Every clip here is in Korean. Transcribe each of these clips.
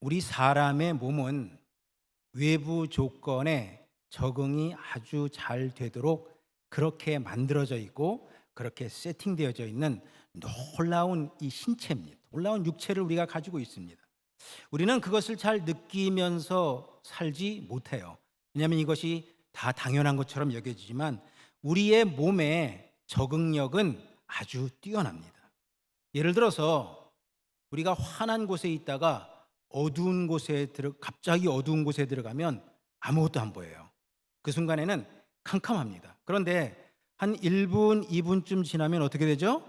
우리 사람의 몸은 외부 조건에 적응이 아주 잘 되도록 그렇게 만들어져 있고 그렇게 세팅되어져 있는 놀라운 이 신체입니다. 놀라운 육체를 우리가 가지고 있습니다. 우리는 그것을 잘 느끼면서 살지 못해요. 왜냐하면 이것이 다 당연한 것처럼 여겨지지만 우리의 몸의 적응력은 아주 뛰어납니다. 예를 들어서 우리가 환한 곳에 있다가 어두운 곳에 들어 갑자기 어두운 곳에 들어가면 아무것도 안 보여요. 그 순간에는 캄캄합니다. 그런데 한 1분, 2분쯤 지나면 어떻게 되죠?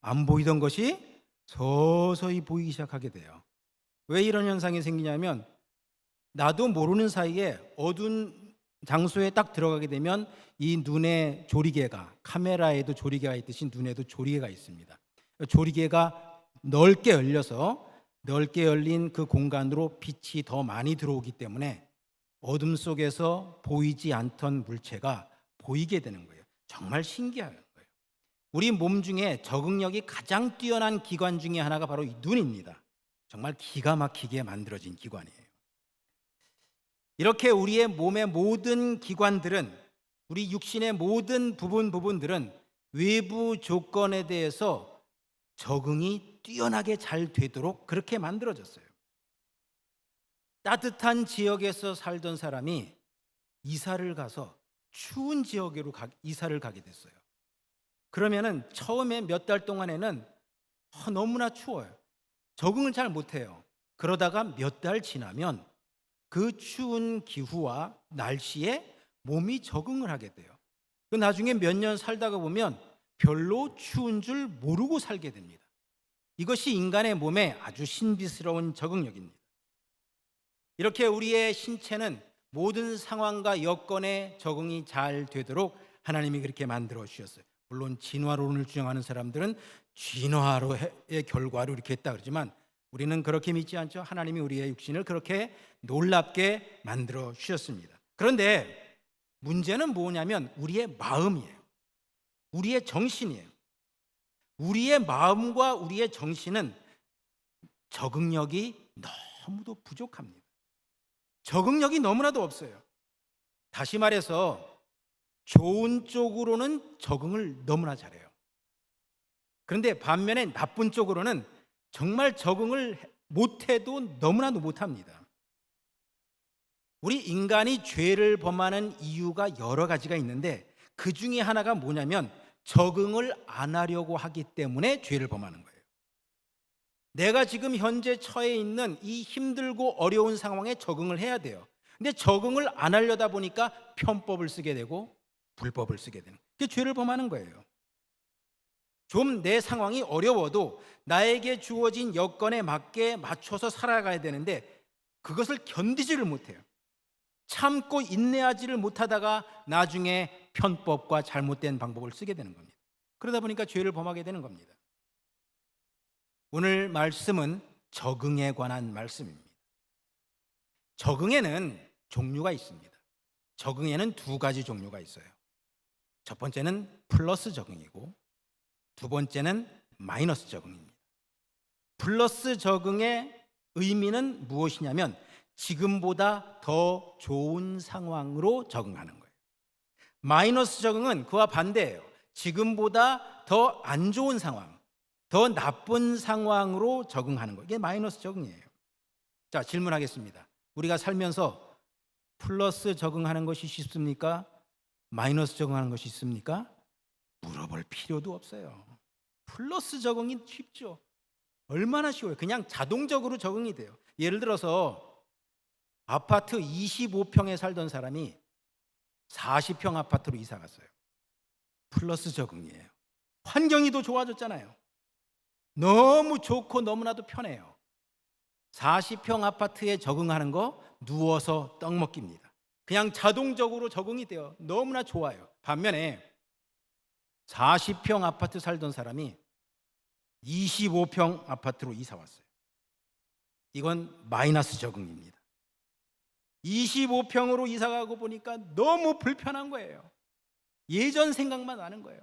안 보이던 것이 서서히 보이기 시작하게 돼요. 왜 이런 현상이 생기냐면 나도 모르는 사이에 어두운 장소에 딱 들어가게 되면 이 눈에 조리개가 카메라에도 조리개가 있듯이 눈에도 조리개가 있습니다. 조리개가 넓게 열려서 넓게 열린 그 공간으로 빛이 더 많이 들어오기 때문에 어둠 속에서 보이지 않던 물체가 보이게 되는 거예요. 정말 신기한 거예요. 우리 몸 중에 적응력이 가장 뛰어난 기관 중에 하나가 바로 이 눈입니다. 정말 기가 막히게 만들어진 기관이에요. 이렇게 우리의 몸의 모든 기관들은 우리 육신의 모든 부분 부분들은 외부 조건에 대해서 적응이 뛰어나게 잘 되도록 그렇게 만들어졌어요. 따뜻한 지역에서 살던 사람이 이사를 가서 추운 지역으로 가, 이사를 가게 됐어요. 그러면은 처음에 몇 달 동안에는 아, 너무나 추워요. 적응을 잘 못해요. 그러다가 몇 달 지나면 그 추운 기후와 날씨에 몸이 적응을 하게 돼요. 그 나중에 몇 년 살다가 보면 별로 추운 줄 모르고 살게 됩니다. 이것이 인간의 몸에 아주 신비스러운 적응력입니다. 이렇게 우리의 신체는 모든 상황과 여건에 적응이 잘 되도록 하나님이 그렇게 만들어 주셨어요. 물론 진화론을 주장하는 사람들은 진화로의 결과로 이렇게 했다 그러지만 우리는 그렇게 믿지 않죠. 하나님이 우리의 육신을 그렇게 놀랍게 만들어 주셨습니다. 그런데 문제는 뭐냐면 우리의 마음이에요. 우리의 정신이에요. 우리의 마음과 우리의 정신은 적응력이 너무도 부족합니다. 적응력이 너무나도 없어요. 다시 말해서 좋은 쪽으로는 적응을 너무나 잘해요. 그런데 반면에 나쁜 쪽으로는 정말 적응을 못해도 너무나도 못합니다. 우리 인간이 죄를 범하는 이유가 여러 가지가 있는데 그 중에 하나가 뭐냐면 적응을 안 하려고 하기 때문에 죄를 범하는 거예요. 내가 지금 현재 처해 있는 이 힘들고 어려운 상황에 적응을 해야 돼요. 근데 적응을 안 하려다 보니까 편법을 쓰게 되고 불법을 쓰게 되는. 그게 죄를 범하는 거예요. 좀 내 상황이 어려워도 나에게 주어진 여건에 맞게 맞춰서 살아가야 되는데 그것을 견디지를 못해요. 참고 인내하지를 못하다가 나중에 편법과 잘못된 방법을 쓰게 되는 겁니다. 그러다 보니까 죄를 범하게 되는 겁니다. 오늘 말씀은 적응에 관한 말씀입니다. 적응에는 종류가 있습니다. 적응에는 두 가지 종류가 있어요. 첫 번째는 플러스 적응이고 두 번째는 마이너스 적응입니다. 플러스 적응의 의미는 무엇이냐면 지금보다 더 좋은 상황으로 적응하는. 마이너스 적응은 그와 반대예요. 지금보다 더 안 좋은 상황, 더 나쁜 상황으로 적응하는 거예요. 이게 마이너스 적응이에요. 자, 질문하겠습니다. 우리가 살면서 플러스 적응하는 것이 쉽습니까? 마이너스 적응하는 것이 있습니까? 물어볼 필요도 없어요. 플러스 적응이 쉽죠. 얼마나 쉬워요. 그냥 자동적으로 적응이 돼요. 예를 들어서 아파트 25평에 살던 사람이 40평 아파트로 이사 갔어요. 플러스 적응이에요. 환경이 더 좋아졌잖아요. 너무 좋고 너무나도 편해요. 40평 아파트에 적응하는 거 누워서 떡 먹기입니다. 그냥 자동적으로 적응이 돼요. 너무나 좋아요. 반면에 40평 아파트 살던 사람이 25평 아파트로 이사 왔어요. 이건 마이너스 적응입니다. 25평으로 이사 가고 보니까 너무 불편한 거예요. 예전 생각만 나는 거예요.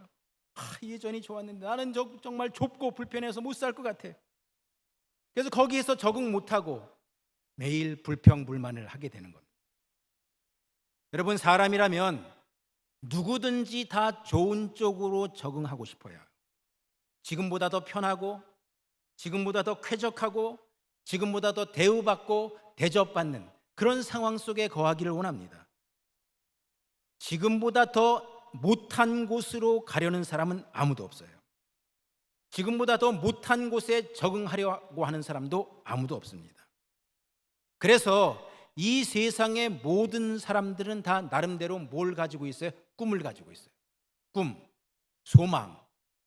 아, 예전이 좋았는데 나는 저, 정말 좁고 불편해서 못 살 것 같아. 그래서 거기에서 적응 못하고 매일 불평불만을 하게 되는 겁니다. 여러분 사람이라면 누구든지 다 좋은 쪽으로 적응하고 싶어요. 지금보다 더 편하고 지금보다 더 쾌적하고 지금보다 더 대우받고 대접받는 그런 상황 속에 거하기를 원합니다. 지금보다 더 못한 곳으로 가려는 사람은 아무도 없어요. 지금보다 더 못한 곳에 적응하려고 하는 사람도 아무도 없습니다. 그래서 이 세상의 모든 사람들은 다 나름대로 뭘 가지고 있어요? 꿈을 가지고 있어요. 꿈, 소망,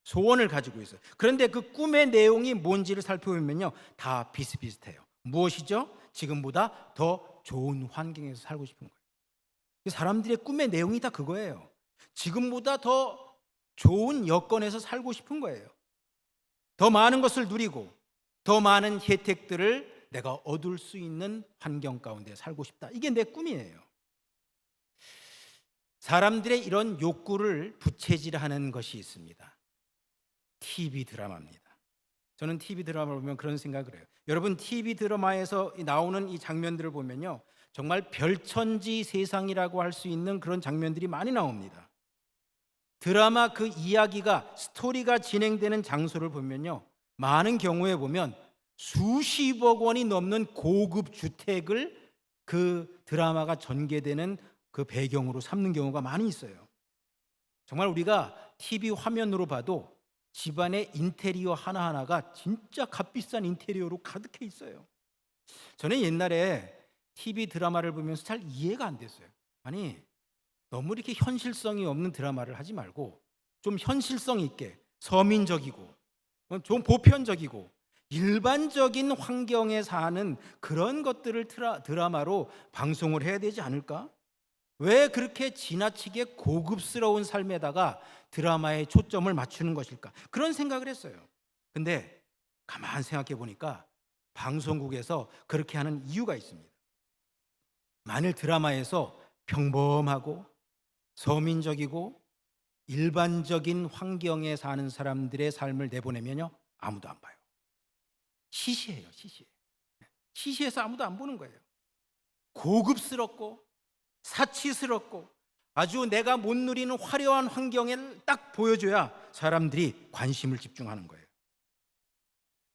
소원을 가지고 있어요. 그런데 그 꿈의 내용이 뭔지를 살펴보면요. 다 비슷비슷해요. 무엇이죠? 지금보다 더 좋은 환경에서 살고 싶은 거예요. 사람들의 꿈의 내용이 다 그거예요. 지금보다 더 좋은 여건에서 살고 싶은 거예요. 더 많은 것을 누리고 더 많은 혜택들을 내가 얻을 수 있는 환경 가운데 살고 싶다. 이게 내 꿈이에요. 사람들의 이런 욕구를 부채질하는 것이 있습니다. TV 드라마입니다. 저는 TV 드라마를 보면 그런 생각을 해요. 여러분 TV 드라마에서 나오는 이 장면들을 보면요. 정말 별천지 세상이라고 할 수 있는 그런 장면들이 많이 나옵니다. 드라마 그 이야기가 스토리가 진행되는 장소를 보면요. 많은 경우에 보면 수십억 원이 넘는 고급 주택을 그 드라마가 전개되는 그 배경으로 삼는 경우가 많이 있어요. 정말 우리가 TV 화면으로 봐도 집안의 인테리어 하나하나가 진짜 값비싼 인테리어로 가득해 있어요. 저는 옛날에 TV 드라마를 보면서 잘 이해가 안 됐어요. 아니, 너무 이렇게 현실성이 없는 드라마를 하지 말고 좀 현실성 있게 서민적이고 어, 좀 보편적이고 일반적인 환경에 사는 그런 것들을 드라마로 방송을 해야 되지 않을까? 왜 그렇게 지나치게 고급스러운 삶에다가 드라마에 초점을 맞추는 것일까? 그런 생각을 했어요. 근데 가만 생각해 보니까 방송국에서 그렇게 하는 이유가 있습니다. 만일 드라마에서 평범하고 서민적이고 일반적인 환경에 사는 사람들의 삶을 내보내면요 아무도 안 봐요. 시시해요, 시시해. 시시해서 아무도 안 보는 거예요. 고급스럽고 사치스럽고 아주 내가 못 누리는 화려한 환경을 딱 보여줘야 사람들이 관심을 집중하는 거예요.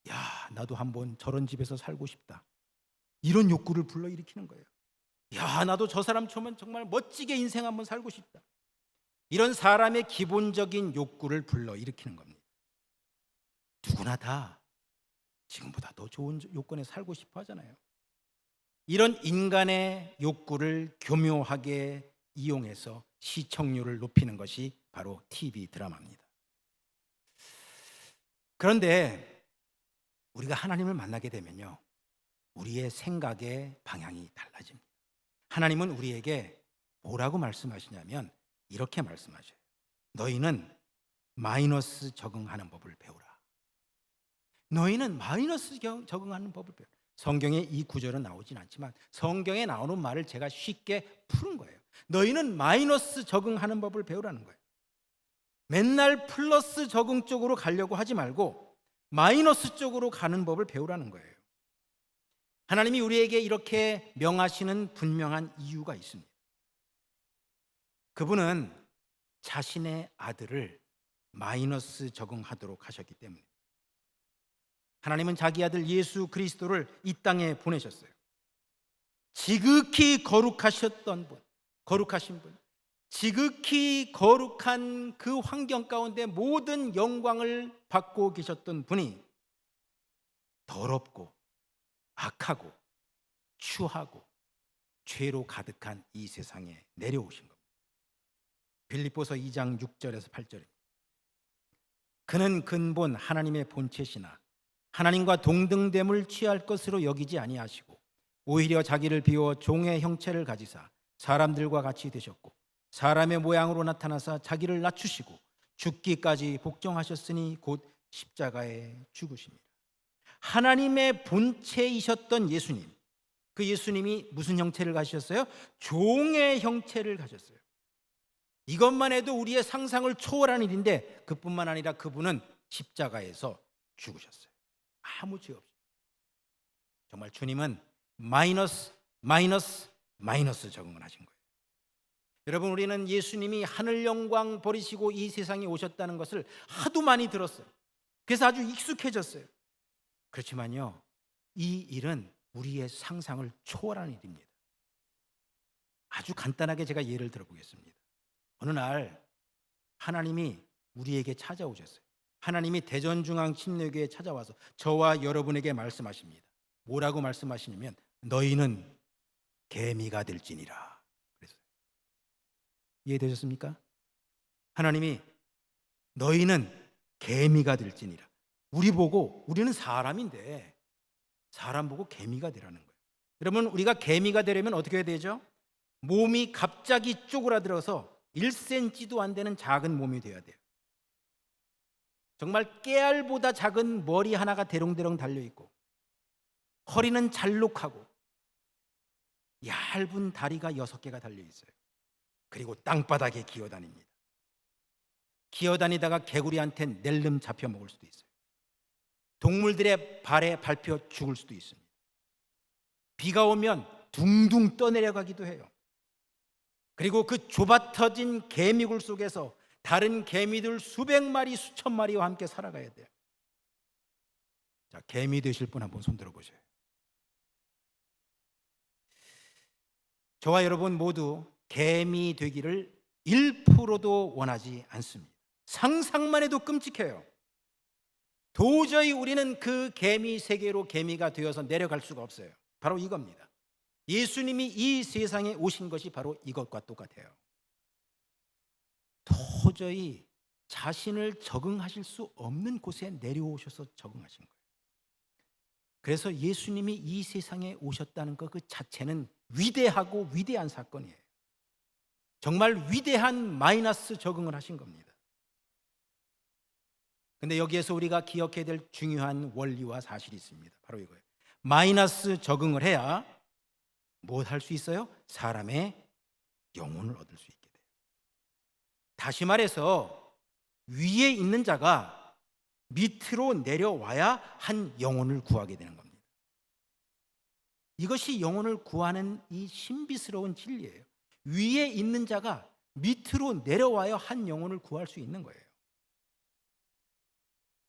야, 나도 한번 저런 집에서 살고 싶다. 이런 욕구를 불러일으키는 거예요. 야, 나도 저 사람처럼 정말 멋지게 인생 한번 살고 싶다. 이런 사람의 기본적인 욕구를 불러일으키는 겁니다. 누구나 다 지금보다 더 좋은 요건에 살고 싶어 하잖아요. 이런 인간의 욕구를 교묘하게 이용해서 시청률을 높이는 것이 바로 TV 드라마입니다. 그런데 우리가 하나님을 만나게 되면요. 우리의 생각의 방향이 달라집니다. 하나님은 우리에게 뭐라고 말씀하시냐면 이렇게 말씀하셔요. 너희는 마이너스 적응하는 법을 배우라. 너희는 마이너스 적응하는 법을 배우라. 성경에 이 구절은 나오진 않지만 성경에 나오는 말을 제가 쉽게 푸는 거예요. 너희는 마이너스 적응하는 법을 배우라는 거예요. 맨날 플러스 적응 쪽으로 가려고 하지 말고 마이너스 쪽으로 가는 법을 배우라는 거예요. 하나님이 우리에게 이렇게 명하시는 분명한 이유가 있습니다. 그분은 자신의 아들을 마이너스 적응하도록 하셨기 때문에 하나님은 자기 아들 예수 그리스도를 이 땅에 보내셨어요. 지극히 거룩하셨던 분, 거룩하신 분, 지극히 거룩한 그 환경 가운데 모든 영광을 받고 계셨던 분이 더럽고 악하고 추하고 죄로 가득한 이 세상에 내려오신 겁니다. 빌립보서 2장 6절에서 8절입니다. 그는 근본 하나님의 본체시나 하나님과 동등됨을 취할 것으로 여기지 아니하시고 오히려 자기를 비워 종의 형체를 가지사 사람들과 같이 되셨고 사람의 모양으로 나타나사 자기를 낮추시고 죽기까지 복종하셨으니 곧 십자가에 죽으십니다. 하나님의 본체이셨던 예수님. 그 예수님이 무슨 형체를 가셨어요? 종의 형체를 가졌어요. 이것만 해도 우리의 상상을 초월한 일인데 그뿐만 아니라 그분은 십자가에서 죽으셨어요. 아무 죄 없이. 정말 주님은 마이너스 마이너스 마이너스 적응을 하신 거예요. 여러분 우리는 예수님이 하늘 영광 버리시고 이 세상에 오셨다는 것을 하도 많이 들었어요. 그래서 아주 익숙해졌어요. 그렇지만요. 이 일은 우리의 상상을 초월하는 일입니다. 아주 간단하게 제가 예를 들어보겠습니다. 어느 날 하나님이 우리에게 찾아오셨어요. 하나님이 대전중앙침례교회에 찾아와서 저와 여러분에게 말씀하십니다. 뭐라고 말씀하시냐면 너희는 개미가 될지니라. 그랬어요. 이해되셨습니까? 하나님이 너희는 개미가 될지니라. 우리 보고 우리는 사람인데 사람 보고 개미가 되라는 거예요. 여러분 우리가 개미가 되려면 어떻게 해야 되죠? 몸이 갑자기 쪼그라들어서 1cm도 안 되는 작은 몸이 돼야 돼요. 정말 깨알보다 작은 머리 하나가 대롱대롱 달려 있고 허리는 잘록하고 얇은 다리가 여섯 개가 달려 있어요. 그리고 땅바닥에 기어다닙니다. 기어다니다가 개구리한테 낼름 잡혀 먹을 수도 있어요. 동물들의 발에 밟혀 죽을 수도 있습니다. 비가 오면 둥둥 떠내려가기도 해요. 그리고 그 좁아 터진 개미굴 속에서 다른 개미들 수백 마리, 수천 마리와 함께 살아가야 돼요. 자, 개미 되실 분 한번 손 들어 보세요. 저와 여러분 모두 개미 되기를 1%도 원하지 않습니다. 상상만 해도 끔찍해요. 도저히 우리는 그 개미 세계로 개미가 되어서 내려갈 수가 없어요. 바로 이겁니다. 예수님이 이 세상에 오신 것이 바로 이것과 똑같아요. 도저히 자신을 적응하실 수 없는 곳에 내려오셔서 적응하신 거예요. 그래서 예수님이 이 세상에 오셨다는 것 그 자체는 위대하고 위대한 사건이에요. 정말 위대한 마이너스 적응을 하신 겁니다. 근데 여기에서 우리가 기억해야 될 중요한 원리와 사실이 있습니다. 바로 이거예요. 마이너스 적응을 해야 뭘 할 수 있어요? 사람의 영혼을 얻을 수 돼요. 다시 말해서 위에 있는 자가 밑으로 내려와야 한 영혼을 구하게 되는 겁니다. 이것이 영혼을 구하는 이 신비스러운 진리예요. 위에 있는 자가 밑으로 내려와야 한 영혼을 구할 수 있는 거예요.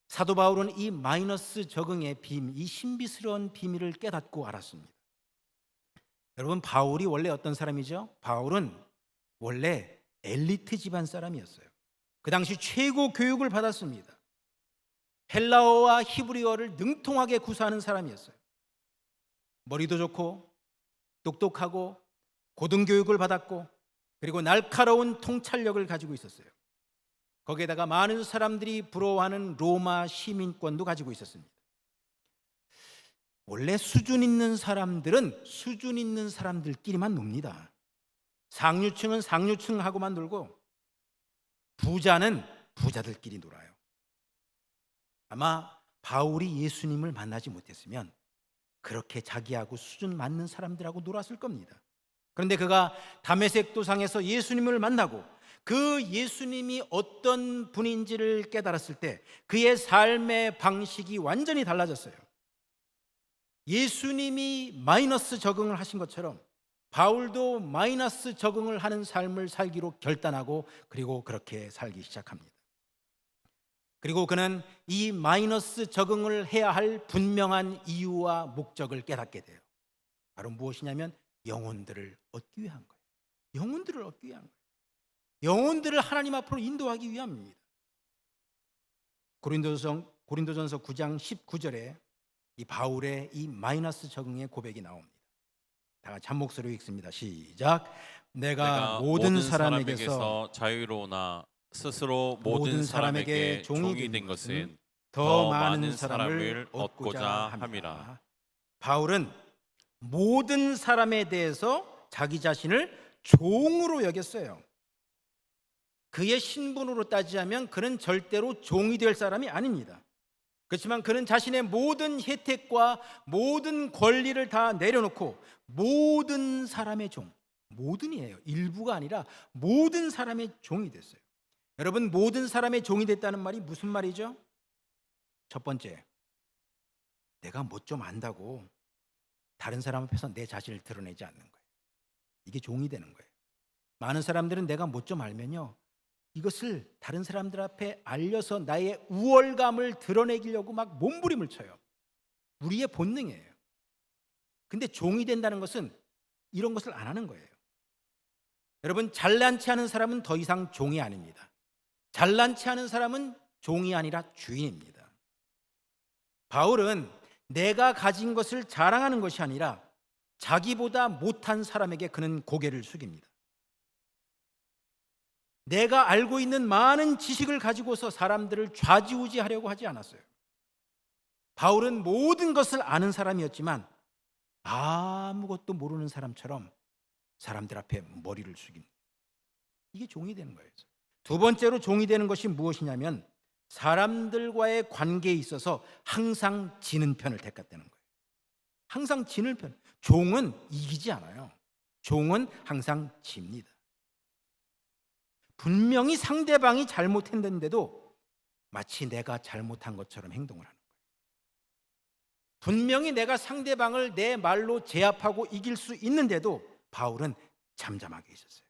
사도 바울은 이 마이너스 적응의 비밀, 이 신비스러운 비밀을 깨닫고 알았습니다. 여러분 바울이 원래 어떤 사람이죠? 바울은 원래 엘리트 집안 사람이었어요. 그 당시 최고 교육을 받았습니다. 헬라어와 히브리어를 능통하게 구사하는 사람이었어요. 머리도 좋고 똑똑하고 고등교육을 받았고 그리고 날카로운 통찰력을 가지고 있었어요. 거기에다가 많은 사람들이 부러워하는 로마 시민권도 가지고 있었습니다. 원래 수준 있는 사람들은 수준 있는 사람들끼리만 놉니다. 상류층은 상류층하고만 놀고 부자는 부자들끼리 놀아요. 아마 바울이 예수님을 만나지 못했으면 그렇게 자기하고 수준 맞는 사람들하고 놀았을 겁니다. 그런데 그가 담에색 도상에서 예수님을 만나고 그 예수님이 어떤 분인지를 깨달았을 때 그의 삶의 방식이 완전히 달라졌어요. 예수님이 마이너스 적응을 하신 것처럼 바울도 마이너스 적응을 하는 삶을 살기로 결단하고 그리고 그렇게 살기 시작합니다. 그리고 그는 이 마이너스 적응을 해야 할 분명한 이유와 목적을 깨닫게 돼요. 바로 무엇이냐면 영혼들을 얻기 위한 거예요. 영혼들을 얻기 위한 거예요. 영혼들을 하나님 앞으로 인도하기 위함입니다. 고린도서 고린도전서 9장 19절에 이 바울의 이 마이너스 적응의 고백이 나옵니다. 다 같이 한 목소리로 읽습니다. 시작. 내가, 모든, 사람에게서 자유로우나 스스로 모든 모든 사람에게 종이 된 것은 더 많은 사람을 얻고자 함이라. 바울은 모든 사람에 대해서 자기 자신을 종으로 여겼어요. 그의 신분으로 따지자면 그는 절대로 종이 될 사람이 아닙니다. 그렇지만 그는 자신의 모든 혜택과 모든 권리를 다 내려놓고 모든 사람의 종, 모든이에요. 일부가 아니라 모든 사람의 종이 됐어요. 여러분, 모든 사람의 종이 됐다는 말이 무슨 말이죠? 첫 번째, 내가 뭐 좀 안다고 다른 사람 앞에서 내 자신을 드러내지 않는 거예요. 이게 종이 되는 거예요. 많은 사람들은 내가 뭐 좀 알면요. 이것을 다른 사람들 앞에 알려서 나의 우월감을 드러내려고 막 몸부림을 쳐요. 우리의 본능이에요. 근데 종이 된다는 것은 이런 것을 안 하는 거예요. 여러분 잘난치 않은 사람은 더 이상 종이 아닙니다. 잘난치 않은 사람은 종이 아니라 주인입니다. 바울은 내가 가진 것을 자랑하는 것이 아니라 자기보다 못한 사람에게 그는 고개를 숙입니다. 내가 알고 있는 많은 지식을 가지고서 사람들을 좌지우지하려고 하지 않았어요. 바울은 모든 것을 아는 사람이었지만 아무것도 모르는 사람처럼 사람들 앞에 머리를 숙입니다. 이게 종이 되는 거예요. 두 번째로 종이 되는 것이 무엇이냐면 사람들과의 관계에 있어서 항상 지는 편을 택했다는 거예요. 항상 지는 편. 종은 이기지 않아요. 종은 항상 집니다. 분명히 상대방이 잘못했는데도 마치 내가 잘못한 것처럼 행동을 하는 거예요. 분명히 내가 상대방을 내 말로 제압하고 이길 수 있는데도 바울은 잠잠하게 있었어요.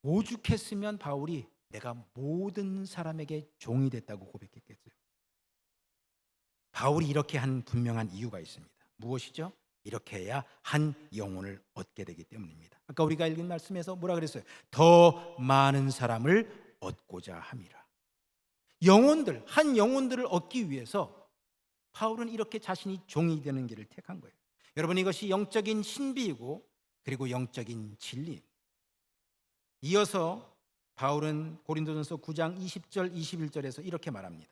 오죽했으면 바울이 내가 모든 사람에게 종이 됐다고 고백했겠어요. 바울이 이렇게 한 분명한 이유가 있습니다. 무엇이죠? 이렇게 해야 한 영혼을 얻게 되기 때문입니다. 아까 우리가 읽은 말씀에서 뭐라 그랬어요? 더 많은 사람을 얻고자 함이라. 영혼들, 한 영혼들을 얻기 위해서 바울은 이렇게 자신이 종이 되는 길을 택한 거예요. 여러분 이것이 영적인 신비이고 그리고 영적인 진리. 이어서 바울은 고린도전서 9장 20절 21절에서 이렇게 말합니다.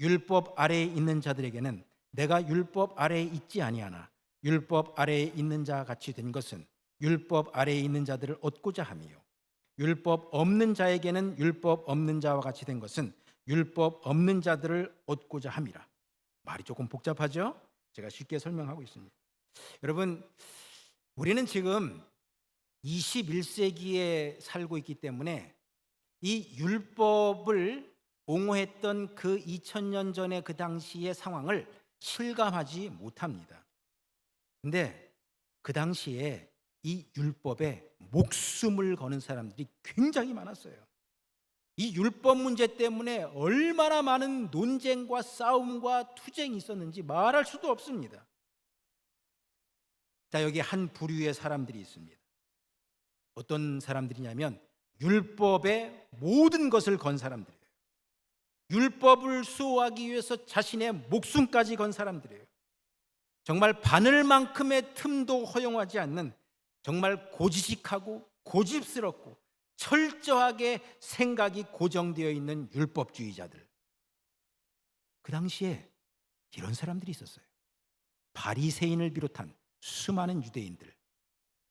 율법 아래에 있는 자들에게는 내가 율법 아래에 있지 아니하나 율법 아래에 있는 자 같이 된 것은 율법 아래에 있는 자들을 얻고자 함이요 율법 없는 자에게는 율법 없는 자와 같이 된 것은 율법 없는 자들을 얻고자 함이라. 말이 조금 복잡하죠? 제가 쉽게 설명하고 있습니다. 여러분 우리는 지금 21세기에 살고 있기 때문에 이 율법을 옹호했던 그 2000년 전의 그 당시의 상황을 실감하지 못합니다. 근데 그 당시에 이 율법에 목숨을 거는 사람들이 굉장히 많았어요. 이 율법 문제 때문에 얼마나 많은 논쟁과 싸움과 투쟁이 있었는지 말할 수도 없습니다. 자, 여기 한 부류의 사람들이 있습니다. 어떤 사람들이냐면 율법의 모든 것을 건 사람들이에요. 율법을 수호하기 위해서 자신의 목숨까지 건 사람들이에요. 정말 바늘만큼의 틈도 허용하지 않는 정말 고지식하고 고집스럽고 철저하게 생각이 고정되어 있는 율법주의자들. 그 당시에 이런 사람들이 있었어요. 바리새인을 비롯한 수많은 유대인들,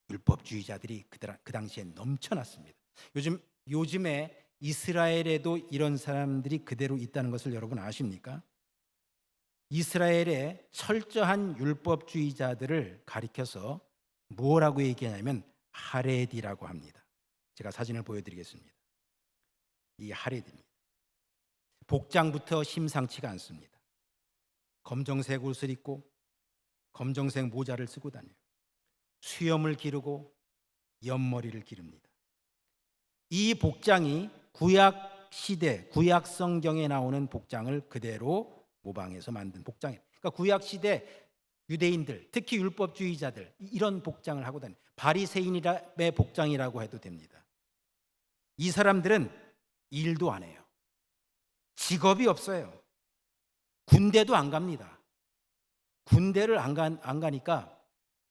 율법주의자들이 그 당시에 넘쳐났습니다. 요즘 요즘에 이스라엘에도 이런 사람들이 그대로 있다는 것을 여러분 아십니까? 이스라엘의 철저한 율법주의자들을 가리켜서 뭐라고 얘기하냐면 하레디라고 합니다. 제가 사진을 보여드리겠습니다. 이 하레디입니다. 복장부터 심상치가 않습니다. 검정색 옷을 입고 검정색 모자를 쓰고 다녀요. 수염을 기르고 옆머리를 기릅니다. 이 복장이 구약 시대, 구약 성경에 나오는 복장을 그대로 모방해서 만든 복장이에요. 그러니까 구약 시대 유대인들, 특히 율법주의자들 이런 복장을 하고 다니. 바리새인의 복장이라고 해도 됩니다. 이 사람들은 일도 안 해요. 직업이 없어요. 군대도 안 갑니다. 군대를 안, 가, 안 가니까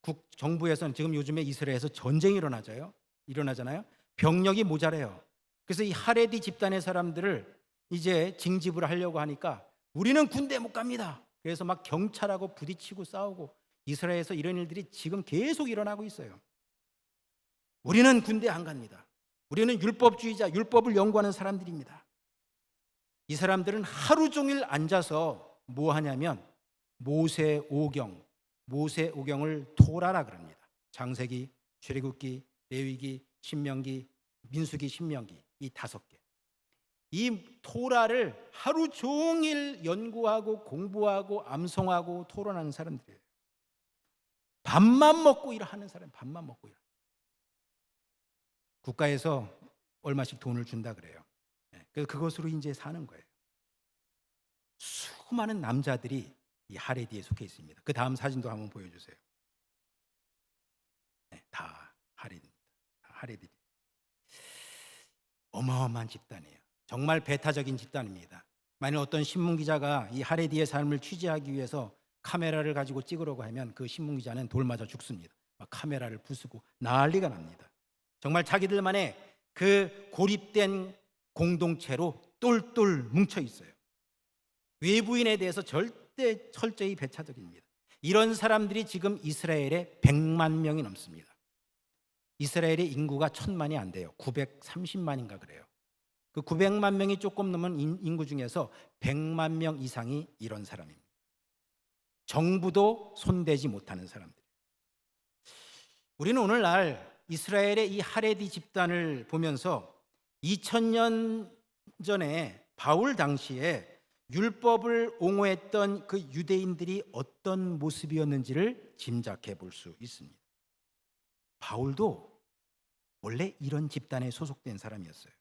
국 정부에서는 지금 요즘에 이스라엘에서 전쟁이 일어나져요. 일어나잖아요. 병력이 모자래요. 그래서 이 하레디 집단의 사람들을 이제 징집을 하려고 하니까 우리는 군대 못 갑니다. 그래서 막 경찰하고 부딪히고 싸우고 이스라엘에서 이런 일들이 지금 계속 일어나고 있어요. 우리는 군대 안 갑니다. 우리는 율법주의자, 율법을 연구하는 사람들입니다. 이 사람들은 하루 종일 앉아서 뭐 하냐면 모세 오경, 모세 오경을 토라라 그럽니다. 장세기, 출애굽기, 레위기, 신명기, 민수기, 신명기 이 다섯 개. 이 토라를 하루 종일 연구하고 공부하고 암송하고 토론하는 사람들이에요. 밥만 먹고 일하는 사람, 밥만 먹고 일. 국가에서 얼마씩 돈을 준다 그래요. 예, 그래서 그것으로 이제 사는 거예요. 수많은 남자들이 이 하레디에 속해 있습니다. 그 다음 사진도 한번 보여주세요. 네, 다. 다 하레디. 어마어마한 집단이에요. 정말 배타적인 집단입니다. 만약 어떤 신문 기자가 이 하레디의 삶을 취재하기 위해서 카메라를 가지고 찍으려고 하면 그 신문 기자는 돌 맞아 죽습니다. 막 카메라를 부수고 난리가 납니다. 정말 자기들만의 그 고립된 공동체로 똘똘 뭉쳐 있어요. 외부인에 대해서 절대 철저히 배타적입니다. 이런 사람들이 지금 이스라엘에 100만 명이 넘습니다. 이스라엘의 인구가 천만이 안 돼요. 930만인가 그래요. 그 900만 명이 조금 넘은 인- 인구 중에서 100만 명 이상이 이런 사람입니다. 정부도 손대지 못하는 사람들. 우리는 오늘날 이스라엘의 이 하레디 집단을 보면서 2000년 전에 바울 당시에 율법을 옹호했던 그 유대인들이 어떤 모습이었는지를 짐작해 볼 수 있습니다. 바울도 원래 이런 집단에 소속된 사람이었어요.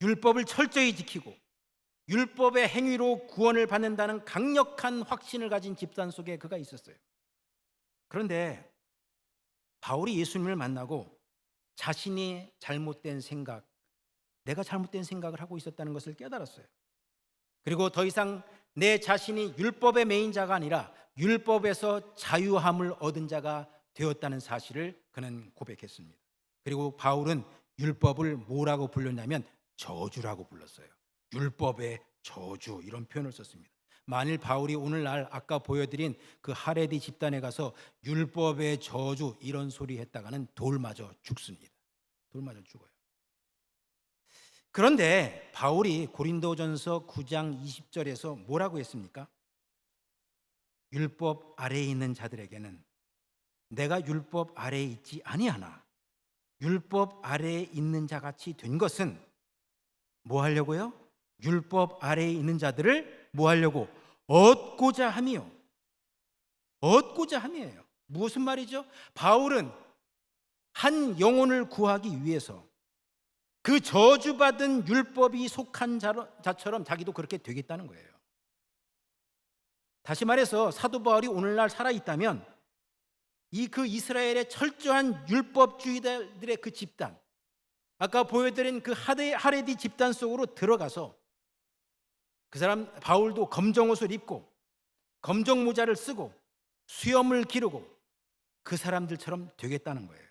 율법을 철저히 지키고 율법의 행위로 구원을 받는다는 강력한 확신을 가진 집단 속에 그가 있었어요. 그런데 바울이 예수님을 만나고 자신이 잘못된 생각, 내가 잘못된 생각을 하고 있었다는 것을 깨달았어요. 그리고 더 이상 내 자신이 율법의 메인자가 아니라 율법에서 자유함을 얻은 자가 되었다는 사실을 그는 고백했습니다. 그리고 바울은 율법을 뭐라고 불렀냐면 저주라고 불렀어요. 율법의 저주 이런 표현을 썼습니다. 만일 바울이 오늘날 아까 보여드린 그 하레디 집단에 가서 율법의 저주 이런 소리 했다가는 돌 맞아 죽습니다. 돌 맞아 죽어요. 그런데 바울이 고린도전서 9장 20절에서 뭐라고 했습니까? 율법 아래에 있는 자들에게는 내가 율법 아래에 있지 아니하나 율법 아래에 있는 자 같이 된 것은 뭐 하려고요? 율법 아래에 있는 자들을 뭐 하려고 얻고자 함이요. 얻고자 함이에요. 무슨 말이죠? 바울은 한 영혼을 구하기 위해서 그 저주받은 율법이 속한 자처럼 자기도 그렇게 되겠다는 거예요. 다시 말해서 사도 바울이 오늘날 살아 있다면 이 그 이스라엘의 철저한 율법주의자들의 그 집단, 아까 보여드린 그 하레디 집단 속으로 들어가서 그 사람 바울도 검정 옷을 입고 검정 모자를 쓰고 수염을 기르고 그 사람들처럼 되겠다는 거예요.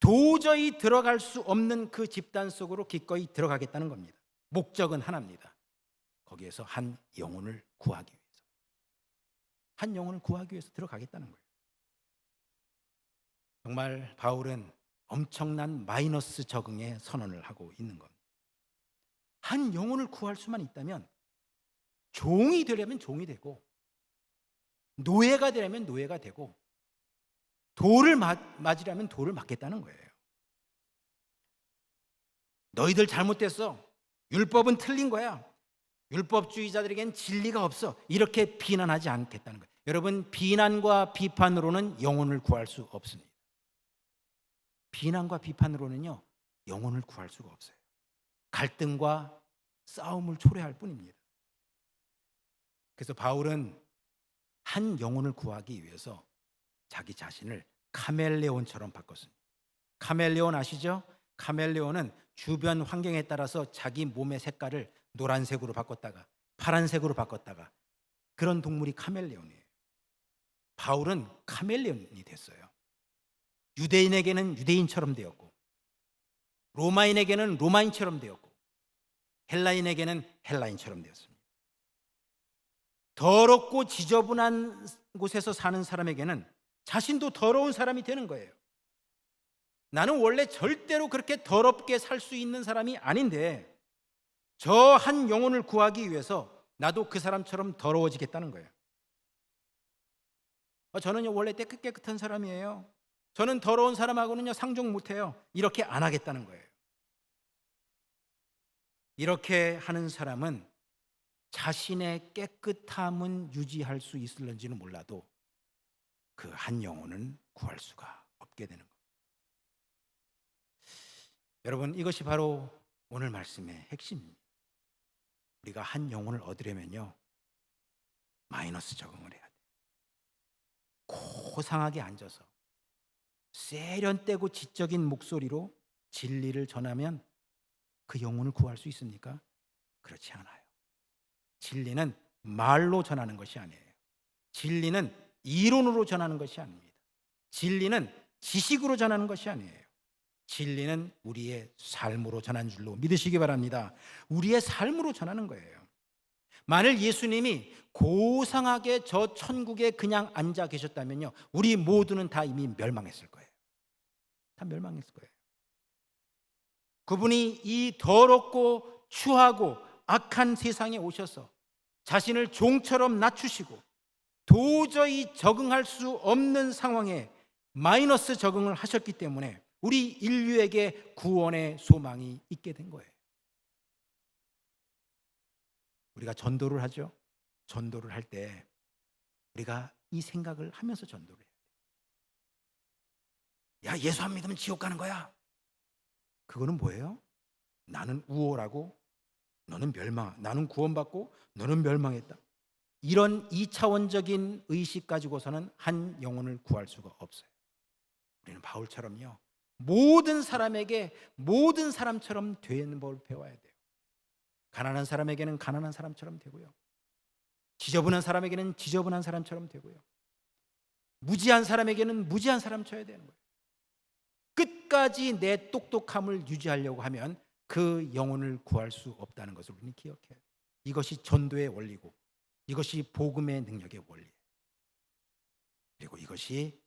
도저히 들어갈 수 없는 그 집단 속으로 기꺼이 들어가겠다는 겁니다. 목적은 하나입니다. 거기에서 한 영혼을 구하기 위해서. 한 영혼을 구하기 위해서 들어가겠다는 거예요. 정말 바울은 엄청난 마이너스 적응에 선언을 하고 있는 겁니다. 한 영혼을 구할 수만 있다면 종이 되려면 종이 되고 노예가 되려면 노예가 되고 돌을 맞, 맞으려면 돌을 맞겠다는 거예요. 너희들 잘못됐어. 율법은 틀린 거야. 율법주의자들에겐 진리가 없어. 이렇게 비난하지 않겠다는 거예요. 여러분, 비난과 비판으로는 영혼을 구할 수 없습니다. 비난과 비판으로는요, 영혼을 구할 수가 없어요. 갈등과 싸움을 초래할 뿐입니다. 그래서 바울은 한 영혼을 구하기 위해서 자기 자신을 카멜레온처럼 바꿨습니다. 카멜레온 아시죠? 카멜레온은 주변 환경에 따라서 자기 몸의 색깔을 노란색으로 바꿨다가 파란색으로 바꿨다가 그런 동물이 카멜레온이에요. 바울은 카멜레온이 됐어요. 유대인에게는 유대인처럼 되었고 로마인에게는 로마인처럼 되었고 헬라인에게는 헬라인처럼 되었습니다. 더럽고 지저분한 곳에서 사는 사람에게는 자신도 더러운 사람이 되는 거예요. 나는 원래 절대로 그렇게 더럽게 살 수 있는 사람이 아닌데 저 한 영혼을 구하기 위해서 나도 그 사람처럼 더러워지겠다는 거예요. 어, 저는요 원래 깨끗 깨끗한 사람이에요. 저는 더러운 사람하고는요 상종 못해요. 이렇게 안 하겠다는 거예요. 이렇게 하는 사람은 자신의 깨끗함은 유지할 수 있을런지는 몰라도 그 한 영혼은 구할 수가 없게 되는 겁니다. 여러분 이것이 바로 오늘 말씀의 핵심입니다. 우리가 한 영혼을 얻으려면요 마이너스 적응을 해야 돼요. 고상하게 앉아서 세련되고 지적인 목소리로 진리를 전하면 그 영혼을 구할 수 있습니까? 그렇지 않아요. 진리는 말로 전하는 것이 아니에요. 진리는 이론으로 전하는 것이 아닙니다. 진리는 지식으로 전하는 것이 아니에요. 진리는 우리의 삶으로 전한 줄로 믿으시기 바랍니다. 우리의 삶으로 전하는 거예요. 만일 예수님이 고상하게 저 천국에 그냥 앉아 계셨다면요. 우리 모두는 다 이미 멸망했을 거예요. 다 멸망했을 거예요. 그분이 이 더럽고 추하고 악한 세상에 오셔서 자신을 종처럼 낮추시고 도저히 적응할 수 없는 상황에 마이너스 적응을 하셨기 때문에 우리 인류에게 구원의 소망이 있게 된 거예요. 우리가 전도를 하죠. 전도를 할 때 우리가 이 생각을 하면서 전도를 돼. 야, 예수 안 믿으면 지옥 가는 거야. 그거는 뭐예요? 나는 우월하고 너는 멸망, 나는 구원받고 너는 멸망했다. 이런 이차원적인 의식 가지고서는 한 영혼을 구할 수가 없어요. 우리는 바울처럼요. 모든 사람에게 모든 사람처럼 되는 법을 배워야 돼요. 가난한 사람에게는 가난한 사람처럼 되고요. 지저분한 사람에게는 지저분한 사람처럼 되고요. 무지한 사람에게는 무지한 사람처럼 되는 거예요. 끝까지 내 똑똑함을 유지하려고 하면 그 영혼을 구할 수 없다는 것을 우리는 기억해야 돼요. 이것이 전도의 원리고 이것이 복음의 능력의 원리예요. 그리고 이것이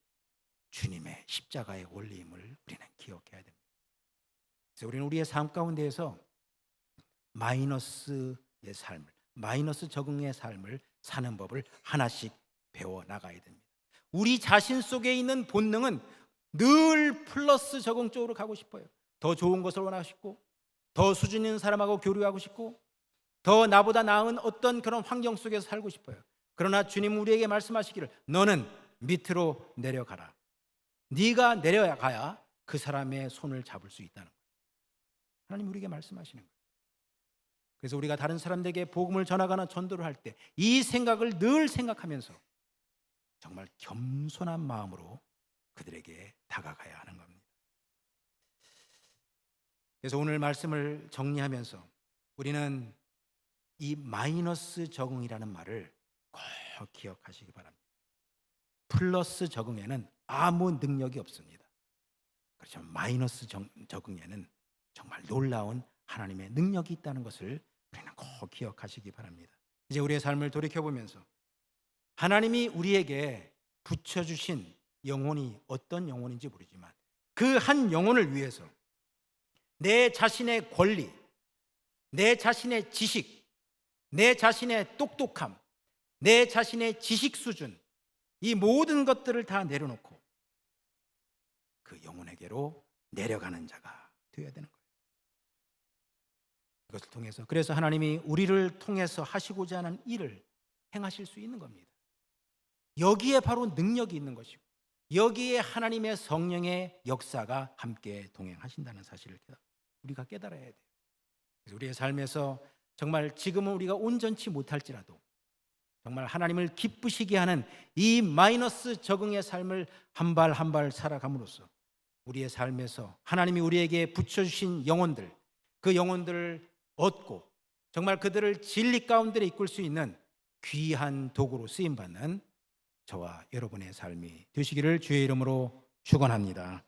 주님의 십자가의 원리임을 우리는 기억해야 됩니다. 그래서 우리는 우리의 삶 가운데에서 마이너스의 삶을, 마이너스 적응의 삶을 사는 법을 하나씩 배워 나가야 됩니다. 우리 자신 속에 있는 본능은 늘 플러스 적응 쪽으로 가고 싶어요. 더 좋은 것을 원하고 싶고, 더 수준 있는 사람하고 교류하고 싶고, 더 나보다 나은 어떤 그런 환경 속에서 살고 싶어요. 그러나 주님 우리에게 말씀하시기를 너는 밑으로 내려가라. 네가 내려가야 그 사람의 손을 잡을 수 있다는 거예요. 하나님 우리에게 말씀하시는 거예요. 그래서 우리가 다른 사람들에게 복음을 전하거나 전도를 할 때 이 생각을 늘 생각하면서 정말 겸손한 마음으로 그들에게 다가가야 하는 겁니다. 그래서 오늘 말씀을 정리하면서 우리는 이 마이너스 적응이라는 말을 꼭 기억하시기 바랍니다. 플러스 적응에는 아무 능력이 없습니다. 그렇죠. 마이너스 정- 적응에는 정말 놀라운 하나님의 능력이 있다는 것을 우리는 꼭 기억하시기 바랍니다. 이제 우리의 삶을 돌이켜 보면서 하나님이 우리에게 붙여주신 영혼이 어떤 영혼인지 모르지만 그 한 영혼을 위해서 내 자신의 권리, 내 자신의 지식, 내 자신의 똑똑함, 내 자신의 지식 수준, 이 모든 것들을 다 내려놓고 그 영혼에게로 내려가는 자가 되어야 되는 거예요. 이것을 통해서 그래서 하나님이 우리를 통해서 하시고자 하는 일을 행하실 수 있는 겁니다. 여기에 바로 능력이 있는 것이고 여기에 하나님의 성령의 역사가 함께 동행하신다는 사실을 우리가 깨달아야 돼요. 우리의 삶에서 정말 지금은 우리가 온전치 못할지라도 정말 하나님을 기쁘시게 하는 이 마이너스 적응의 삶을 한 발 한 발 살아감으로써 우리의 삶에서 하나님이 우리에게 붙여주신 영혼들 그 영혼들을 얻고 정말 그들을 진리 가운데 이끌 수 있는 귀한 도구로 쓰임 받는 저와 여러분의 삶이 되시기를 주의 이름으로 축원합니다.